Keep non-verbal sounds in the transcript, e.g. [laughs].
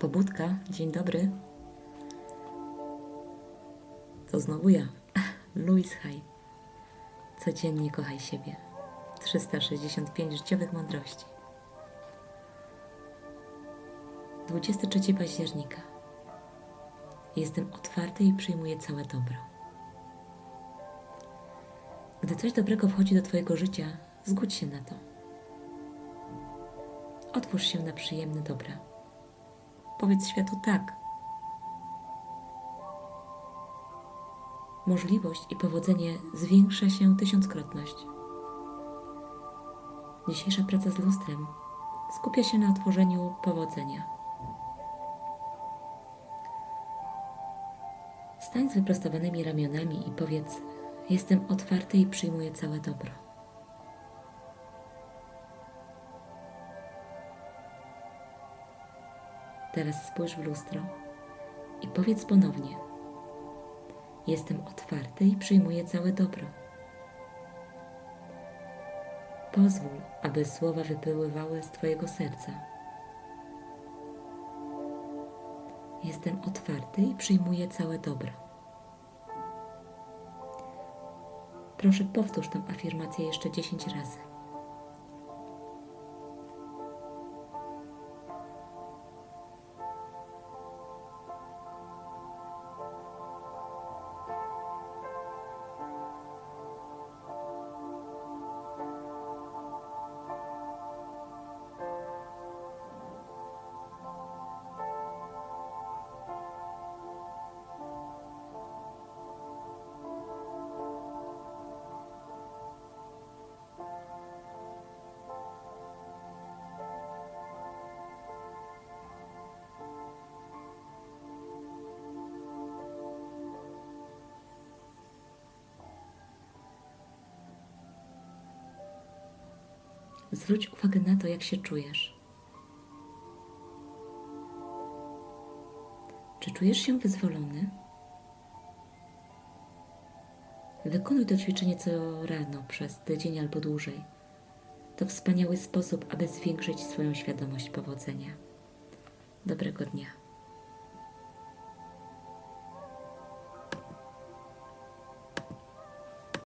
Pobudka, dzień dobry. To znowu ja, [laughs] Louis Hay. Codziennie kochaj siebie. 365 życiowych mądrości. 23 października. Jestem otwarty i przyjmuję całe dobro. Gdy coś dobrego wchodzi do Twojego życia, zgódź się na to. Otwórz się na przyjemne dobra. Powiedz światu tak. Możliwość i powodzenie zwiększa się tysiąckrotność. Dzisiejsza praca z lustrem skupia się na tworzeniu powodzenia. Stań z wyprostowanymi ramionami i powiedz: Jestem otwarty i przyjmuję całe dobro. Teraz spójrz w lustro i powiedz ponownie: Jestem otwarty i przyjmuję całe dobro. Pozwól, aby słowa wypływały z Twojego serca. Jestem otwarty i przyjmuję całe dobro. Proszę powtórz tę afirmację jeszcze 10 razy. Zwróć uwagę na to, jak się czujesz. Czy czujesz się wyzwolony? Wykonuj to ćwiczenie co rano przez tydzień albo dłużej. To wspaniały sposób, aby zwiększyć swoją świadomość powodzenia. Dobrego dnia.